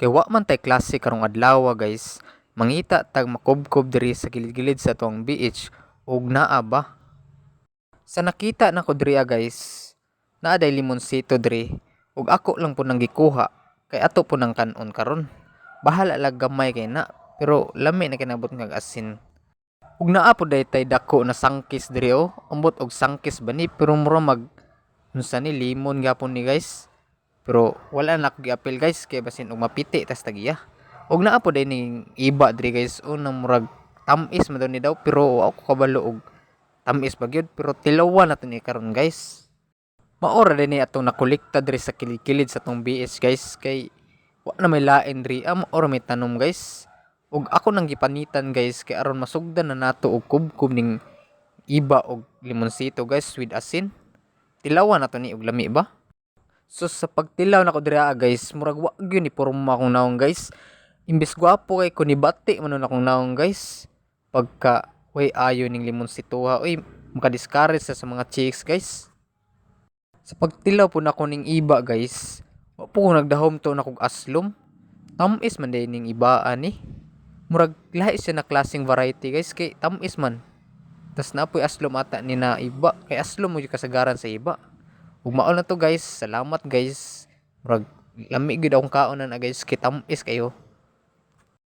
Kay wa man tay klase karong adlaw guys. Mangita tag makubkob diri sa gilid-gilid sa tuwang beach ug naa ba. Sa nakita nako diri ah, guys, naa day limonsito diri ug ako lang po nang gikuha kay ato po nang kanon karon. Bahala lang gamay kay na pero lami na kinabot nga asin. Ug naa po day tay dako na sangkis diri oh. Ambot og sangkis ba ni pero mura mag unsa ni limon gapon ni guys. Pero wala na ako giapil guys kay basin og mapiti tas tagiya. Og naa po ning iba diri guys o nang murag tamis man ni daw pero ako kabalo og tamis ba gyud pero tilawan na to ni karon guys. Maora din ni atong nakolekta diri sa kilid-kilid sa tong BS guys kay wa na may lain diri am or may tanom guys. Ug ako nang gipanitan guys kay aron masugdan na nato og kubkob ning iba og limonsito guys with asin. Tilawan na to ni og lami ba? So sa pagtilaw nako diri ah, guys, murag wa gyud ni porma akong naong guys. Imbes gwapo kay ko ni bati man akong naong guys. Pagka way ayo ning limonsito ha. Uy, makadiscourage sa sa mga chicks guys. Sa pagtilaw po nako ning iba guys, wa po ko nagdahom to na kog aslom. Tamis man day ning ibaan ni. Murag lahi siya na klaseng variety guys kay tamis man. Tas napoy aslom ata ni na iba kay aslom mo yung kasagaran sa iba. Ug mao na to guys. Salamat guys. Murag lami gid akong kaon na guys kay tamis kayo.